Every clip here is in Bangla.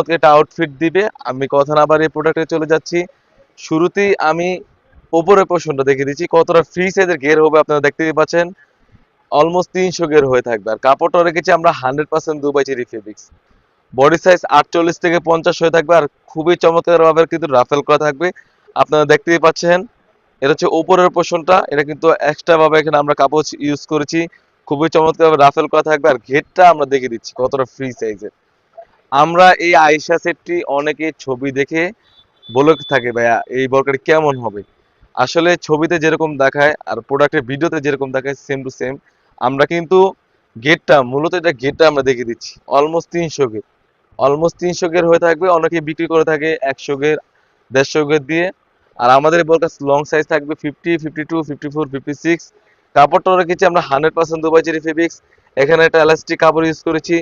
চমৎকার একটা আউটফিট দিবে। আমি কথা না বাড়িয়ে প্রোডাক্টে চলে যাচ্ছি। শুরুতেই আমি ওপরে পোর্শনটা দেখে দিচ্ছি। কতটা ফ্রি সাইজের গের হবে আপনারা দেখতেই পাচ্ছেন। অলমোস্ট তিনশো গের হয়ে থাকবে। আর কাপড়টা রেখেছি আমরা hundred percent Dubai cherry fabrics body size আটচল্লিশ থেকে পঞ্চাশ হয়ে থাকবে। আর খুবই চমৎকার ভাবে কিন্তু রাফেল করা থাকবে। আপনারা দেখতেই পাচ্ছেন। এটা হচ্ছে ওপরের পোর্শনটা এটা কিন্তু এক্সট্রা ভাবে এখানে আমরা কাপড় ইউজ করেছি। খুবই চমৎকার ভাবে রাফেল করা থাকবে। আর ঘেরটা আমরা দেখে দিচ্ছি কতটা ফ্রি সাইজের আমরা এই আইসা সেটটি অনেকে ছবি দেখে বলে থাকে, ভাইয়া, এই বরকারি কেমন হবে? আসলে ছবিতে যেরকম দেখায় আর প্রোডাক্টের ভিডিওতে যেরকম দেখায় সেম টু সেম আমরা কিন্তু গেটটা মূলত এটা গেটটা আমরা দেখে দিচ্ছি অলমোস্ট তিনশো গেট অলমোস্ট তিনশো গের হয়ে থাকবে, অনেকে বিক্রি করে থাকে একশো গের দেড়শো গের দিয়ে। আর আমাদের বরকার লং সাইজ থাকবে fifty fifty two fifty four fifty six কাপড়টা রেখেছি আমরা hundred percent Dubai cherry fabrics এখানে একটা এলাস্টিক কাপড় ইউজ করেছি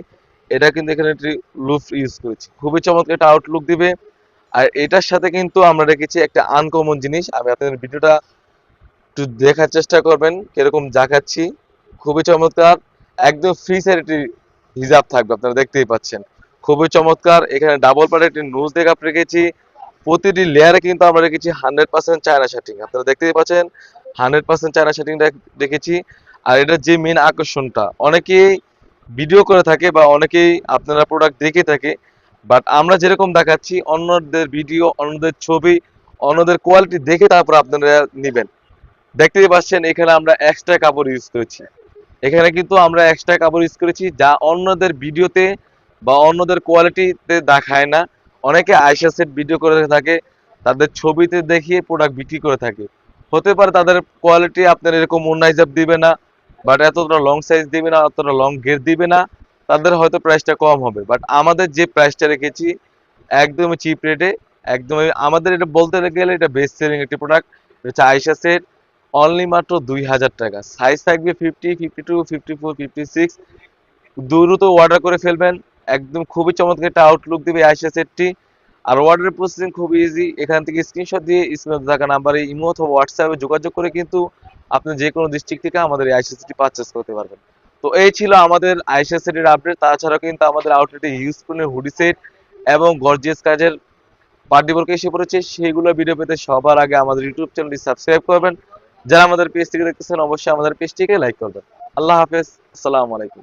এটা কিন্তু এখানে একটি লুফ ইউজ করেছি। খুবই চমৎকার একটা আউটলুক দিবে। আর এটার সাথে কিন্তু আমরা রেখেছি একটা আনকমন জিনিস। আমি আপনাদের ভিডিওটা একটু দেখার চেষ্টা করবেন, কীরকম দেখাচ্ছি। খুবই চমৎকার। একদম ফ্রি সাইড একটি হিজাব থাকবে, আপনারা দেখতেই পাচ্ছেন। খুবই চমৎকার। এখানে ডাবল পার্টের একটি নোজ দেখাপ রেখেছি। প্রতিটি লেয়ারে কিন্তু আমরা রেখেছি হান্ড্রেড পার্সেন্ট চায়না শার্টিং আপনারা দেখতেই পাচ্ছেন হান্ড্রেড পার্সেন্ট চায়না শার্টিং রেখেছি। আর এটার যে মেন আকর্ষণটা, অনেকেই ভিডিও করে থাকে বা অনেকেই আপনারা প্রোডাক্ট দেখে থাকে বাট আমরা যেরকম দেখাচ্ছি, অন্যদের ভিডিও অন্যদের ছবি, অন্যদের কোয়ালিটি দেখে তারপর আপনারা নেবেন। দেখতেই পাচ্ছেন, এখানে আমরা এক্সট্রা কাপড় ইউজ করেছি। এখানে কিন্তু আমরা এক্সট্রা কাপড় ইউজ করেছি, যা অন্যদের ভিডিওতে বা অন্যদের কোয়ালিটিতে দেখায় না। অনেকে আইসা সেট ভিডিও করে থাকে, তাদের ছবিতে দেখিয়ে প্রোডাক্ট বিক্রি করে থাকে। হতে পারে তাদের কোয়ালিটি আপনার এরকম অন্যাইজাব দিবে না বাট এতটা লং সাইজ দিবে না, অতটা লং গেট দিবে না, তাদের হয়তো প্রাইসটা কম হবে। বাট আমাদের যে প্রাইসটা রেখেছি, একদমই চিপ রেটে একদমই আমাদের এটা বলতে গেলে এটা বেস্ট সেলিং একটি প্রোডাক্ট হচ্ছে আইসা সেট অনলি মাত্র দুই হাজার টাকা। সাইজ থাকবে fifty fifty two fifty four fifty six দ্রুত অর্ডার করে ফেলবেন। একদম খুবই চমৎকার একটা আউটলুক দিবে আইসা সেটটি আর অর্ডার প্রসেসিং খুব ইজি এখান থেকে স্ক্রিনশট দিয়ে স্ক্রিনে থাকা নাম্বারে, ইমো অথবা হোয়াটসঅ্যাপে যোগাযোগ করে কিন্তু আপনি যে কোনো ডিস্ট্রিক্ট থেকে আমাদের এই আইসা পারচেস করতে পারবেন। তো এই ছিল আমাদের আইসিসিটির সেটের আপডেট তাছাড়াও কিন্তু আমাদের আউটলেটে ইউজফুলের হুডি সেট এবং গর্জিয়াস কাজের পার্টি বর্ক এসে পড়েছে। সেগুলো ভিডিও পেতে সবার আগে আমাদের ইউটিউব চ্যানেলটি সাবস্ক্রাইব করবেন। যারা আমাদের পেজ থেকে দেখতেছেন, অবশ্যই আমাদের পেজটিকে লাইক করবেন। আল্লাহ হাফেজ। আসসালামু আলাইকুম।